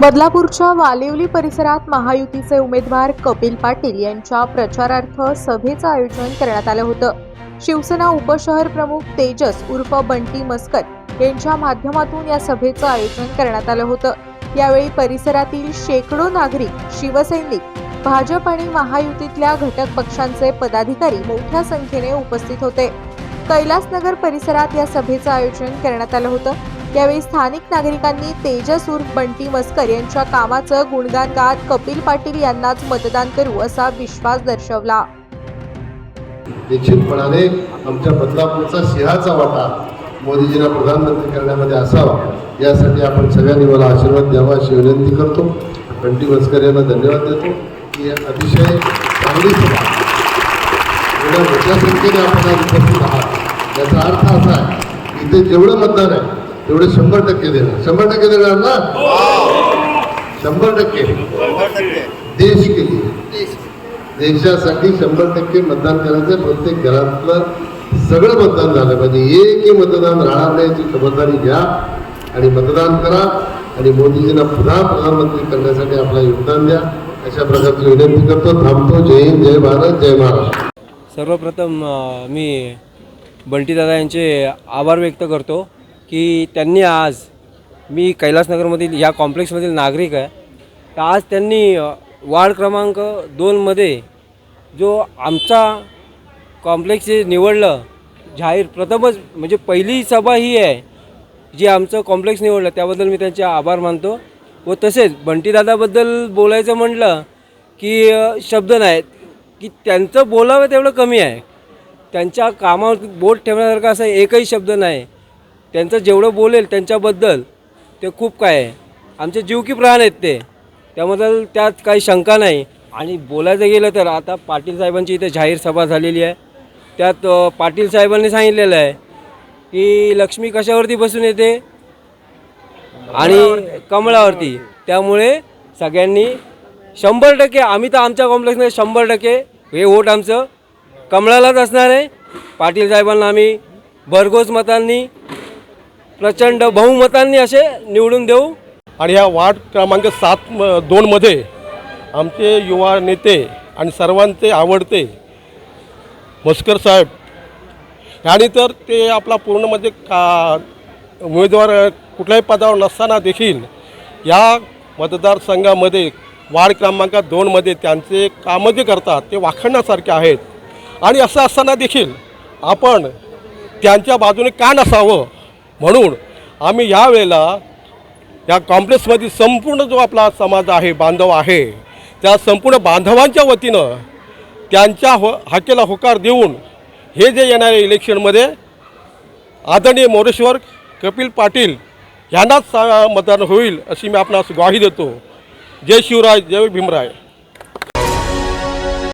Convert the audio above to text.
बदलापूरच्या वालिवली परिसरात महायुतीचे उमेदवार कपिल पाटील यांच्या प्रचारार्थ सभेचं आयोजन करण्यात आलं होतं. शिवसेना उपशहर प्रमुख तेजस उर्फ बंटी मस्कर यांच्या माध्यमातून या सभेचं आयोजन करण्यात आलं होतं. यावेळी परिसरातील शेकडो नागरिक शिवसैनिक भाजप आणि महायुतीतल्या घटक पक्षांचे पदाधिकारी मोठ्या संख्येने उपस्थित होते. कैलासनगर परिसरात या सभेचं आयोजन करण्यात आलं होतं. यावेळी स्थानिक नागरिकांनी तेजस उर्फ बंटी मस्कर यांच्या कामाचं गुणगान गात कपिल पाटील यांनाच मतदान करू असा विश्वास दर्शवला. निश्चितपणाने आमच्या बदलापूरचा सिंहाचा वाटा मोदीजींना प्रधानमंत्री करण्यामध्ये असावा यासाठी आपण सगळ्यांनी मला आशीर्वाद द्यावा अशी विनंती करतो. बंटी मस्कर यांना धन्यवाद देतो. की अतिशय चांगली सभा. एवढ्या मोठ्या संख्येने आपण आज उपस्थित आहात. याचा अर्थ असा आहे की इथे जेवढं मतदान आहे तेवढे शंभर टक्के देणार. शंभर टक्के देणार ना? शंभर टक्के. देश के लिए. देशासाठी शंभर टक्के मतदान करायचं प्रत्येक घरातलं सगळं मतदान झालं पाहिजे. एकही मतदान राहणार नाही याची खबरदारी घ्या आणि मतदान करा. आणि मोदीजींना पुन्हा प्रधानमंत्री करण्यासाठी आपलं योगदान द्या. अशा प्रकारची विनंती करतो. थांबतो. जय हिंद जय भारत जय महाराष्ट्र. सर्वप्रथम मी बंटीदादा यांचे आभार व्यक्त करतो. की त्यांनी आज मी कैलासनगरमधील या कॉम्प्लेक्समधील नागरिक आहे तर आज त्यांनी वार्ड क्रमांक दोनमध्ये जो आमचा कॉम्प्लेक्स जे निवडलं जाहीर प्रथमच म्हणजे पहिली सभा ही आहे जी आमचं कॉम्प्लेक्स निवडलं त्याबद्दल मी त्यांचे आभार मानतो. व तसेच बंटीदादाबद्दल बोलायचं म्हटलं की शब्द नाहीत की त्यांचं बोलावं तेवढं कमी आहे. त्यांच्या कामावर बोट ठेवण्यासारखं असं एकही शब्द नाही. त्यांचं जेवढं बोलेल त्यांच्याबद्दल ते खूप काय आहे. आमचे जीव की प्राण आहेत ते. त्याबद्दल त्यात काही शंका नाही. आणि बोलायचं गेलं तर आता पाटील साहेबांची इथे जाहीर सभा झालेली आहे. त्यात पाटील साहेबांनी सांगितलेलं आहे की लक्ष्मी कशावरती बसून येते? आणि कमळावरती. त्यामुळे सगळ्यांनी शंभर टक्के आम्ही तर आमच्या कॉम्प्लेक्समध्ये शंभर टक्के हे वोट आमचं कमळालाच असणार आहे. पाटील साहेबांना आम्ही भरघोस मतांनी प्रचंड बहुमतांनी असे निवडून देऊ. आणि या वार्ड क्रमांक सात म- दोनमध्ये आमचे युवा नेते आणि सर्वांचे आवडते मस्कर साहेब. आणि तर ते आपला पूर्ण म्हणजे का उमेदवार कुठल्याही पदावर नसताना देखील या मतदारसंघामध्ये वार्ड क्रमांक दोनमध्ये त्यांचे कामं जे करतात ते वाखणण्यासारखे आहेत. आणि असं असताना देखील आपण त्यांच्या बाजूने का नसावं? म्हणून आम्ही यावेळेला या कॉम्प्लेक्समध्ये संपूर्ण जो आपला समाज आहे बांधव आहे त्या संपूर्ण बांधवांच्या वतीनं त्यांच्या हो हाकेला होकार देऊन हे जे येणाऱ्या इलेक्शनमध्ये आदरणीय मोरेश्वर कपिल पाटील यांनाच सा- मतदान होईल अशी मी आपणास ग्वाही देतो. जय शिवराय जय भीमराय.